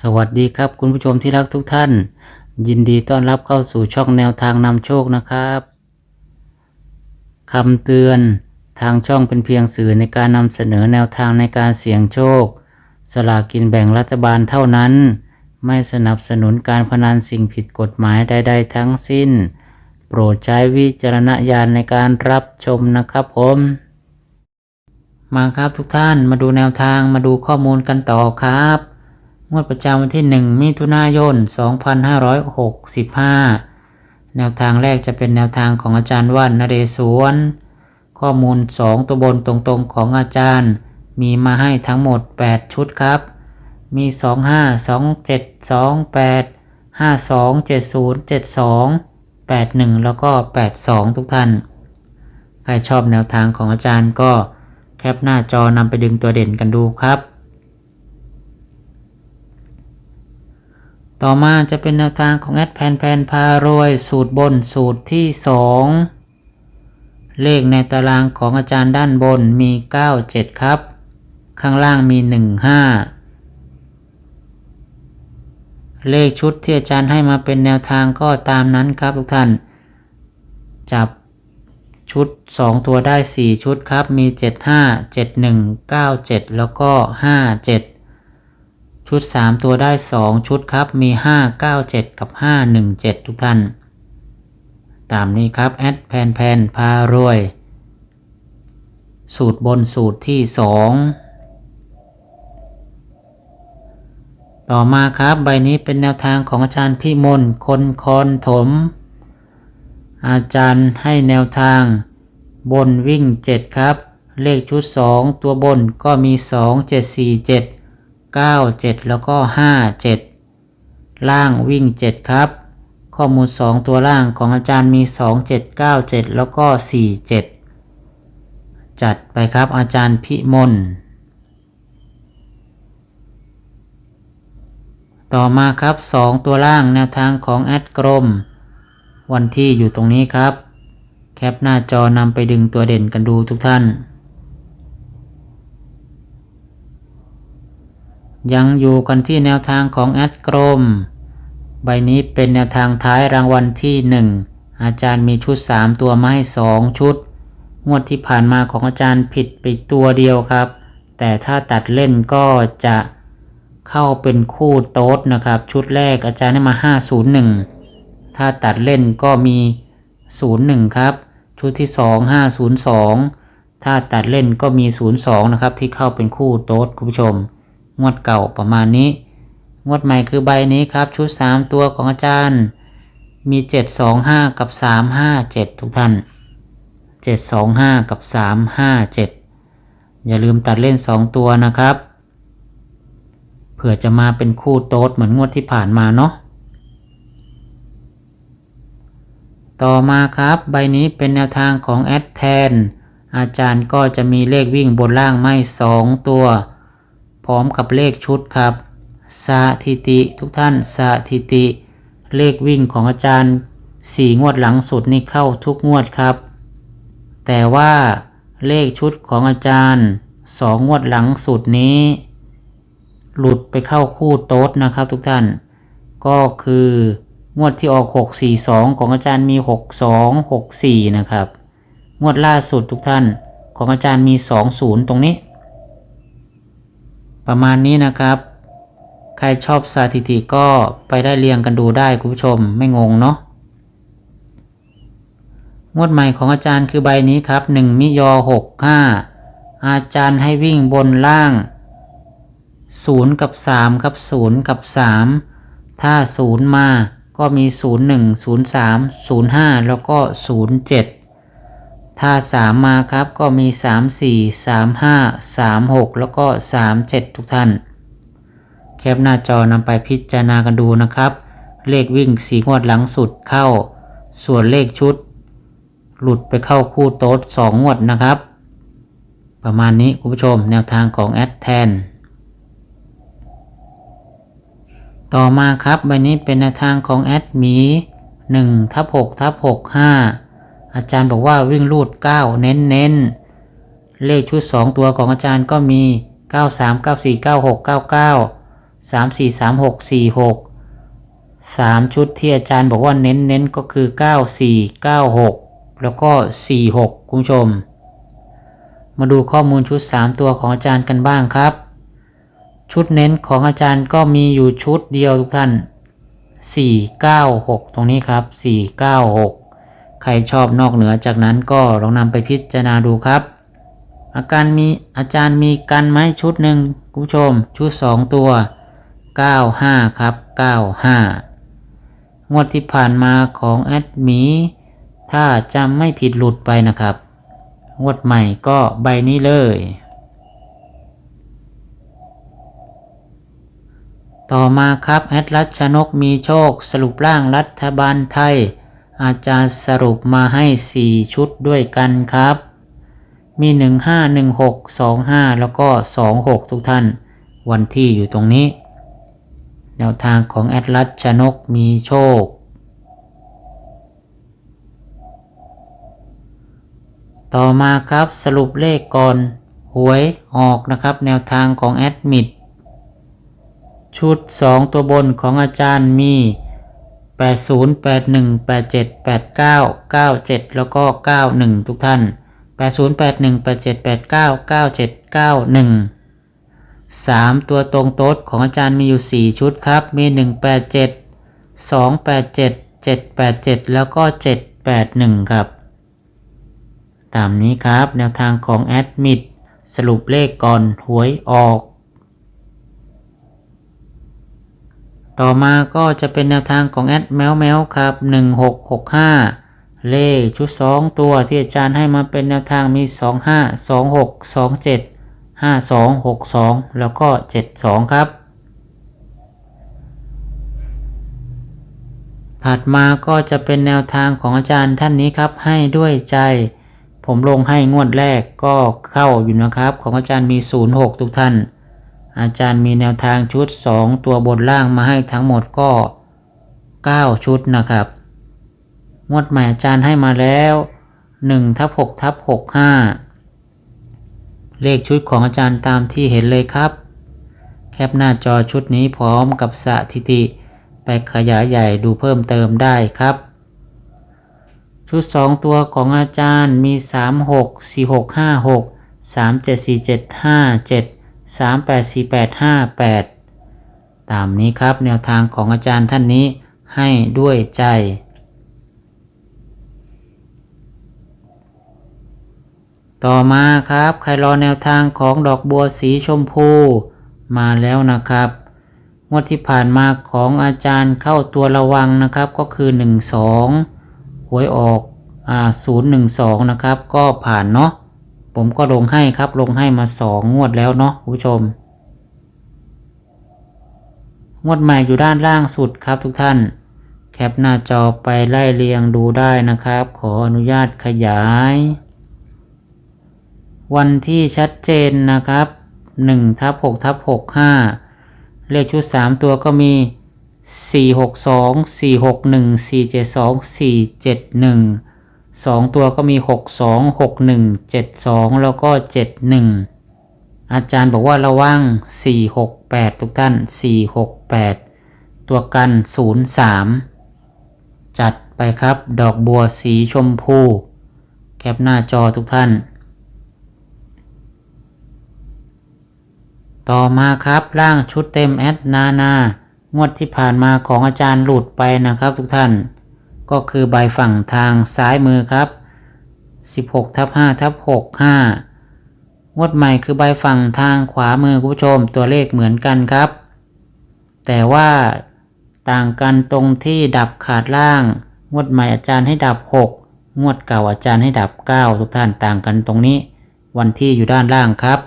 สวัสดีครับคุณผู้ชมที่รักทุกท่าน ยินดีต้อนรับเข้าสู่ช่องแนวทางนำโชคนะครับคำเตือนทางช่องเป็นเพียงสื่อในการนำเสนอแนวทางในการเสี่ยงโชค สลากกินแบ่งรัฐบาลเท่านั้น ไม่สนับสนุนการพนันสิ่งผิดกฎหมายใด ๆ ทั้งสิ้น โปรดใช้วิจารณญาณในการรับชมนะครับผมมาครับทุกท่านมาดูแนวทางมาดูข้อมูลกันต่อครับ งวดประจำวันที่ 1 มิถุนายน 2565 แนวทางแรกจะเป็นแนวทางของอาจารย์ว่านนเรศวร ข้อมูล 2 ตัวบนตรงๆของอาจารย์ มีมาให้ทั้งหมด 8 ชุดครับ มี 25 27 28 52 70 72 81 แล้วก็ 82 ทุกท่าน ใครชอบแนวทางของอาจารย์ก็แคปหน้าจอนำไปดึงตัวเด่นกันดูครับ ต่อมาจะเป็นแนวทางของแอดแพนแพนพารวย สูตรบนสูตรที่ 2 เลขในตารางของอาจารย์ด้านบนมี 97 ครับ ข้างล่างมี 15 เลขชุดที่อาจารย์ให้มาเป็นแนวทางก็ตามนั้นครับทุกท่าน จับชุด 2 ตัวได้ 4 ชุดครับ มี 75 71 97 แล้วก็ 57 ชุด 3 ตัวได้ 2 ชุดครับ มี 597 กับ 517 ทุกท่าน ตามนี้ครับ แอดแพนแพนพารวย สูตรบนสูตรที่ 2 ต่อมาครับใบนี้เป็นแนวทางของอาจารย์พี่มนคนคอนถม อาจารย์ให้แนวทางบนวิ่ง 7 ครับ เลขชุด 2 ตัวบนก็มี 2 7 4 7 9 7 แล้วก็ 5 7 ล่างวิ่ง 7 ครับ ข้อมูล 2 ตัวล่างของอาจารย์มี 2 7 9 7 แล้วก็ 4 7 จัดไปครับอาจารย์พิมลต่อมาครับ 2 ตัวล่างแนวทางของแอดกรม วันที่อยู่ตรงนี้ครับ แคปหน้าจอนำไปดึงตัวเด่นกันดูทุกท่าน ยังอยู่กันที่แนวทางของแอดกรม ใบนี้เป็นแนวทางท้ายรางวัลที่ 1 อาจารย์มีชุด 3 ตัวมาให้ 2 ชุด งวดที่ผ่านมาของอาจารย์ผิดไปตัวเดียวครับ แต่ถ้าตัดเล่นก็จะเข้าเป็นคู่โต๊ดนะครับ ชุดแรกอาจารย์ให้มา 501 ถ้าตัดเล่นก็มี 01 ครับ ชุดที่ 2 502 ถ้าตัดเล่นก็มี 02 นะครับ ที่เข้าเป็นคู่โต๊ดคุณผู้ชม งวดเก่าประมาณนี้ งวดใหม่คือใบนี้ครับ ชุด 3 ตัวของอาจารย์ มี 725 กับ 357 ทุกท่าน 725 กับ 357 อย่าลืมตัดเล่น 2 ตัวนะครับ เผื่อจะมาเป็นคู่โต๊ดเหมือนงวดที่ผ่านมาเนาะต่อมาครับ ใบนี้เป็นแนวทางของแอดแทนอาจารย์ก็จะมีเลขวิ่งบนล่างไม่ 2 ตัว พร้อมกับเลขชุดครับสถิติทุกท่านสถิติ เลขวิ่งของอาจารย์4งวดหลังสุดนี่เข้าทุกงวดครับ แต่ว่าเลขชุดของอาจารย์2งวดหลังสุดนี้ หลุดไปเข้าคู่โต๊ดนะครับทุกท่าน ก็คืองวดที่ออก 642 ของอาจารย์มี 62 64 นะครับ งวดล่าสุดทุกท่านของอาจารย์มี 20 ตรงนี้ ประมาณนี้นะครับ ใครชอบสถิติก็ไปได้เรียงกันดูได้คุณผู้ชมไม่งงเนาะงวดใหม่ของอาจารย์คือใบนี้ครับ1มิยอ65 อาจารย์ให้วิ่งบนล่าง 0 กับ 3 ครับ 0 กับ 3 ถ้า 0 มาก็มี 01 03 05 แล้วก็ 07 ถ้า 3 มาครับก็มี 34 35 36 แล้วก็ 37 ทุกท่าน แคปหน้าจอนำไปพิจารณากันดูนะครับ เลขวิ่งสีงวดหลังสุดเข้า ส่วนเลขชุด หลุดไปเข้าคู่โต๊ด2งวดนะครับ ประมาณนี้คุณผู้ชมแนวทางของแอดแทนต่อมาครับใบนี้เป็นแนวทางของแอดหมี1ทับ6ทับ6 5 อาจารย์บอกว่าวิ่งรูด 9 เน้นเน้นเลขชุด 2 ตัวของอาจารย์ก็มี 93 94 96 99สามสี่สามหกสี่หกสามชุดที่อาจารย์บอกว่าเน้นเน้นก็คือเก้าสี่เก้าหกแล้วก็สี่หกคุณผู้ชม มาดูข้อมูลชุดสามตัวของอาจารย์กันบ้างครับ ชุดเน้นของอาจารย์ก็มีอยู่ชุดเดียวทุกท่านสี่เก้าหกตรงนี้ครับสี่เก้าหก ใครชอบนอกเหนือจากนั้นก็ลองนำไปพิจารณาดูครับ อาการมีอาจารย์มีกันไหมชุดหนึ่งคุณผู้ชมชุดสองตัว 95 ครับ 95 งวดที่ผ่านมาของแอดมี ถ้าจำไม่ผิดหลุดไปนะครับ งวดใหม่ก็ใบนี้เลย ต่อมาครับ แอดรัชนกมีโชคสรุปร่างรัฐบาลไทย อาจารย์สรุปมาให้ 4 ชุดด้วยกันครับ มี 15 16 25 แล้วก็ 26 ทุกท่าน วันที่อยู่ตรงนี้ แนวทางของแอดลัสชนกมีโชค ต่อมาครับสรุปเลขก่อนหวยออกนะครับ แนวทางของแอดมิดชุด 2 ตัวบนของอาจารย์มี 80 81 87 89 97 แล้วก็ 91 ทุกท่าน 80 81 87 89 97 91 3 ตัวตรงโต๊ดของอาจารย์มีอยู่ 4 ชุดครับ มี 187 287 787 แล้วก็ 781 ครับ ตามนี้ครับแนวทางของแอดมิดสรุปเลขก่อนหวยออก ต่อมาก็จะเป็นแนวทางของแอดแมวแมวครับ 1665 เลขชุด 2 ตัวที่อาจารย์ให้มาเป็นแนวทางมี 25 26 27 52 62 แล้วก็ 72 ครับ ถัดมาก็จะเป็นแนวทางของอาจารย์ท่านนี้ครับ ให้ด้วยใจ ผมลงให้งวดแรกก็เข้าอยู่นะครับ ของอาจารย์มี 06 ทุกท่าน อาจารย์มีแนวทางชุด 2 ตัวบนล่างมาให้ทั้งหมดก็ 9 ชุดนะครับ งวดใหม่อาจารย์ให้มาแล้ว1ทับ6ทับ65 เลขชุดของอาจารย์ตามที่เห็นเลยครับ แคปหน้าจอชุดนี้พร้อมกับสถิติ ไปขยายใหญ่ดูเพิ่มเติมได้ครับ ชุด 2 ตัวของอาจารย์มี 3 6 4 6 5 6 3 8 4 8 5 8 ตามนี้ครับแนวทางของอาจารย์ท่านนี้ให้ด้วยใจ ต่อมาครับใครรอแนวทางของดอกบัวสีชมพูมาแล้วนะครับงวดที่ผ่านมาของอาจารย์เข้าตัวระวังนะครับก็คือ 1 2หวยออกอ่า0 1 2 นะครับ ก็ผ่านเนาะ ผมก็ลงให้ครับลงให้มา2งงวดแล้วเนาะคุณผู้ชม งวดใหม่อยู่ด้านล่างสุดครับทุกท่าน แคปหน้าจอไปไล่เรียงดูได้นะครับ ขออนุญาตขยาย วันที่ชัดเจนนะครับ1ทับ6ทับ65 เลขชุด 3 ตัวก็มี 462 461 472 471 2ตัวก็มี62 61 72แล้วก็71อาจารย์บอกว่าระวัง468ทุกท่าน468ตัวกัน03จัดไปครับ ดอกบัวสีชมพู แคปหน้าจอทุกท่าน ต่อมาครับร่างชุดเต็มแอดนานา งวดที่ผ่านมาของอาจารย์หลุดไปนะครับทุกท่าน ก็คือใบฝั่งทางซ้ายมือครับ 16ทับ5ทับ65 งวดใหม่คือใบฝั่งทางขวามือคุณผู้ชมตัวเลขเหมือนกันครับ แต่ว่าต่างกันตรงที่ดับขาดล่าง งวดใหม่อาจารย์ให้ดับ 6 งวดเก่าอาจารย์ให้ดับ 9 ทุกท่านต่างกันตรงนี้ วันที่อยู่ด้านล่างครับ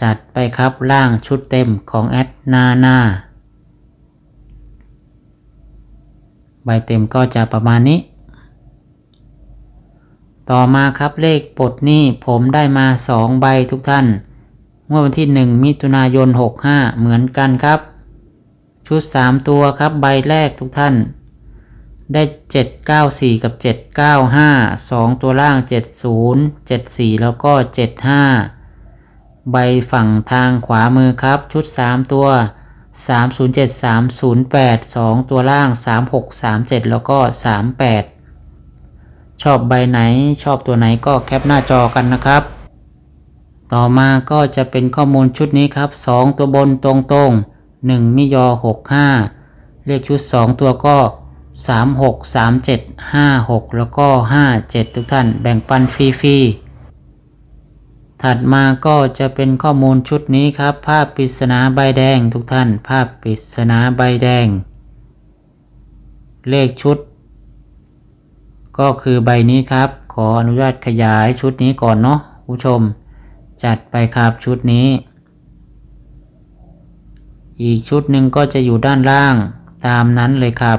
จัดไปครับล่างชุดเต็มของแอดนานา ใบเต็มก็จะประมาณนี้ ต่อมาครับเลขปลดหนี้ผมได้มา 2 ใบทุกท่านเมื่อวันที่ 1 มิถุนายน 65 เหมือนกันครับ ชุด 3 ตัวครับใบแรกทุกท่าน ได้ 794 กับ 795 2 ตัวล่าง 70 74 แล้วก็ 75 ใบใบฝั่งทางขวามือครับชุด 3 ตัว 307 308 2 ตัวล่าง 36 37 แล้วก็ 38 ชอบใบไหนชอบตัวไหนก็แคปหน้าจอกันนะครับ ต่อมาก็จะเป็นข้อมูลชุดนี้ครับ 2 ตัวบนตรงๆ 1 มิยอ 65 เลขชุด 2 ตัวก็ 36 37 56 แล้วก็ 57 ทุกท่านแบ่งปันฟรีๆ ถัดมาก็จะเป็นข้อมูลชุดนี้ครับ ภาพปริศนาใบแดงทุกท่าน ภาพปริศนาใบแดง เลขชุด ก็คือใบนี้ครับ ขออนุญาตขยายชุดนี้ก่อนเนาะผู้ชม จัดไปครับชุดนี้ อีกชุดหนึ่งก็จะอยู่ด้านล่างตามนั้นเลยครับ